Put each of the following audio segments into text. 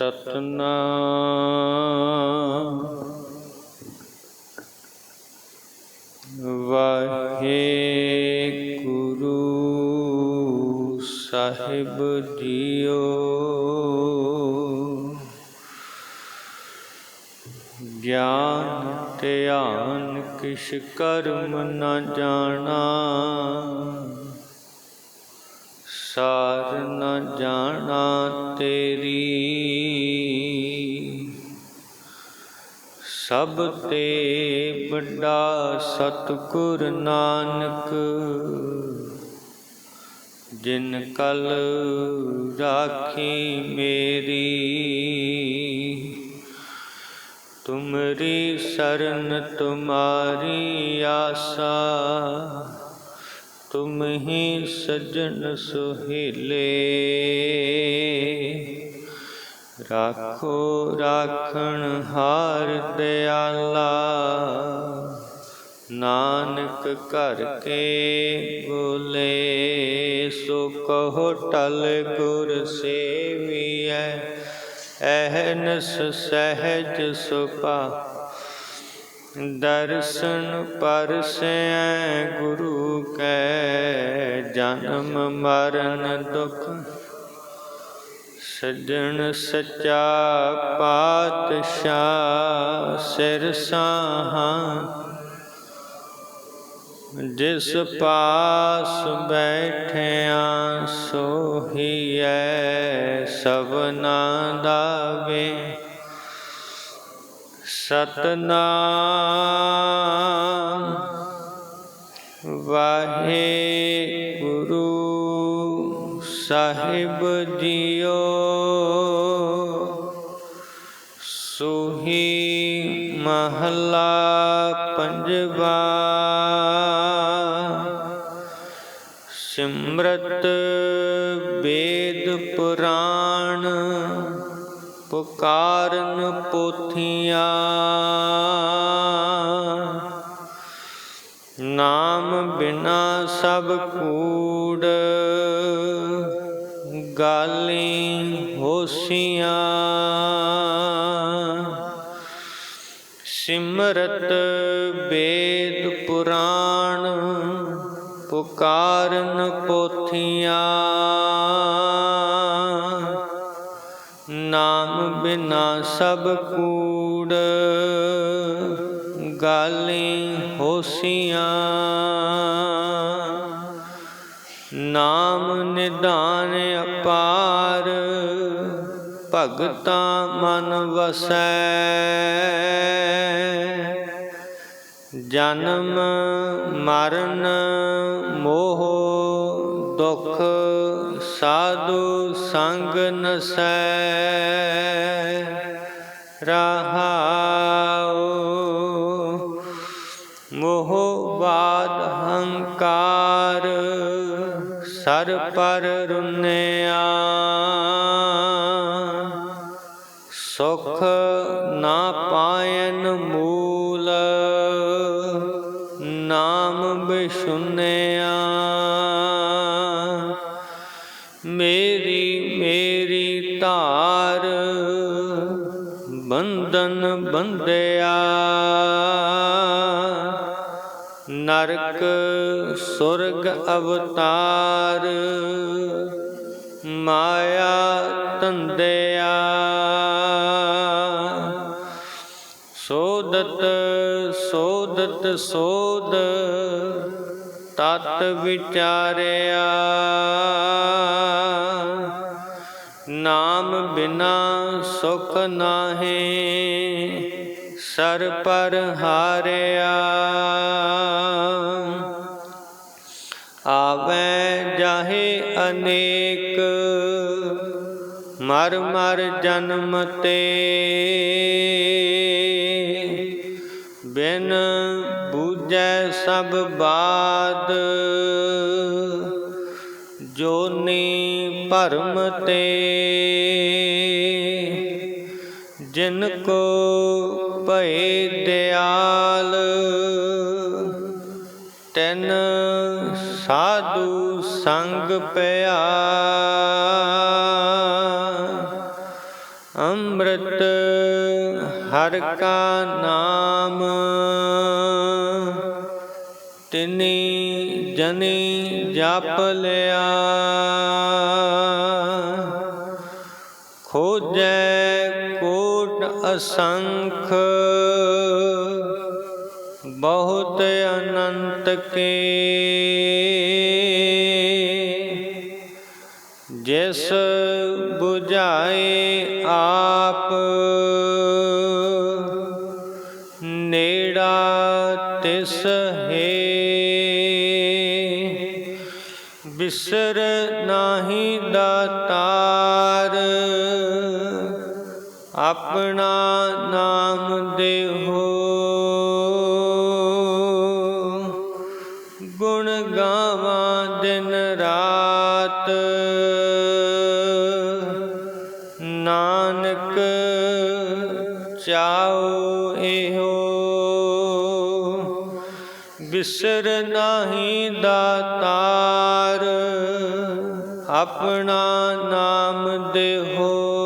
ਸਤਨਾਮ। ਵਾਹਿਗੁਰੂ ਸਾਹਿਬ ਜੀਓ। ਗਿਆਨ ਧਿਆਨ ਕਿਛ ਕਰਮ ਨਾ ਜਾਣਾ। ਸਾਰ ਨ ਜਾਣਾ ਤੇਰੀ। ਸਭ ਤੇ ਵੱਡਾ ਸਤਿਗੁਰ ਨਾਨਕ, ਜਿਨ ਕਲ ਰਾਖੀ ਮੇਰੀ। ਤੁਮਰੀ ਸਰਨ, ਤੁਮਾਰੀ ਆਸਾ ਤੁਮ ਹੀ ਸੱਜਣ ਸੁਹੇਲੇ। ਰਾਖੋ ਰਾਖਣ ਹਾਰ ਦਿਆਲਾ। ਨਾਨਕ ਘਰ ਕੇ ਬੋਲੇ, ਸੋ ਕਹੋ ਟਲ ਗੁਰ ਸੇਵੀਐ। ਅਹਨਸ ਸਹਿਜ ਸੁਪਾ ਦਰਸ਼ਨ ਪਰਸੈ ਗੁਰੂ ਕੈ, ਜਨਮ ਮਰਨ ਦੁਖ ਸਜਣ ਸਚਾ ਪਾਤਸ਼ਾਹ ਸਿਰ ਸਾਹਾਂ। ਜਿਸ ਪਾਸ ਬੈਠਿਆ ਸੋਹੀਐ, ਸਭਨਾ ਦਾ ਵੇ ਸਤਨਾਮ। ਵਾਹਿਗੁਰੂ ਸਾਹਿਬ ਜੀਓ। ਸੁਹੀ ਮਹਲਾ ਪੰਜਵਾ। ਸਿਮਰਤ ਵੇਦ ਪੁਰਾਣ। ਪੁਕਾਰਨ ਪੋਥੀਆਂ। ਨਾਮ ਬਿਨਾ ਸਭ ਕੂੜ ਗਾਲੀ ਹੋਸੀਆਂ। ਸਿਮਰਤ ਵੇਦ ਪੁਰਾਣ ਪੁਕਾਰਨ ਪੋਥੀਆਂ। ਬਿਨਾ ਸਭ ਕੂੜ ਗਾਲੀ ਹੋਸੀਆਂ। ਨਾਮ ਨਿਧਾਨ ਅਪਾਰ ਭਗਤਾ ਮਨ ਵਸੈ। ਜਨਮ ਮਰਨ ਮੋਹ ਦੁਖ ਸਾਧੂ ਸੰਗ ਨਸੈ ਰਹਾਉ। ਮੋਹ ਬਾਦ ਹੰਕਾਰ ਸਰ ਪਰ ਰੁਨਿਆ। ਸੁਖ ਨਾ ਪਾਇਨ ਧਾਰ ਬੰਧਨ ਬੰਧਿਆ। ਨਰਕ ਸੁਰਗ ਅਵਤਾਰ ਮਾਇਆ ਤੰਦਿਆ ਸੋਦਤ ਸੋਦਤ ਸੋਦ ਤਤ ਵਿਚਾਰਿਆ। ਬਿਨਾ ਸੁਖ ਨਾਹੀ ਸਰ ਪਰ ਹਾਰਿਆ। ਆਵੇ ਜਾਹੇ ਅਨੇਕ, ਮਰ ਮਰ ਜਨਮ ਤੇ। ਬਿਨ ਬੂਝੈ ਸਭ ਬਾਦ, ਜੋਨੀ ਭਰਮ ਤੇ। ਜਿਨ ਕੋ ਭਏ ਦਿਆਲ, ਤੈਨ ਸਾਧੂ ਸੰਗ ਪਿਆ ਅੰਮ੍ਰਿਤ ਹਰ ਕਾ ਨਾਮ, ਤਿਨੀ ਜਨੀ ਜਪ ਲਿਆ। ਖੋਜੈ ਅਸੰਖ। ਬਹੁਤ ਅਨੰਤ ਕੇ। ਜਿਸ 부ਝਾਏ ਆਪ ਨੇੜਾ ਤਿਸ ਹੈ। ਬਿਸਰ ਨਾਹੀ ਦਾਤਾਰ ਆਪਣਾ ਨਾਮ ਦੇਹੋ। ਗੁਣ ਗਾਵਾਂ ਦਿਨ ਰਾਤ। ਨਾਨਕ ਚਾਉ ਇਹੋ। ਬਿਸਰ ਨਾਹੀ ਦਾਤਾਰ। ਆਪਣਾ ਨਾਮ ਦੇਹੋ।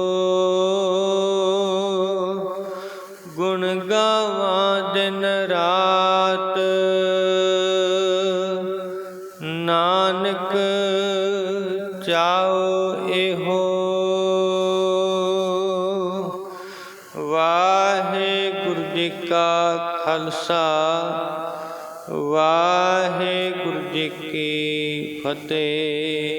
ਗੁਣ ਗਾਵਾਂ ਦਿਨ ਰਾਤ। ਨਾਨਕ ਚਾਉ ਇਹੋ। ਵਾਹਿਗੁਰੂ ਜੀ ਕਾ ਖਾਲਸਾ, ਵਾਹਿਗੁਰੂ ਜੀ ਕੀ ਫਤਿਹ।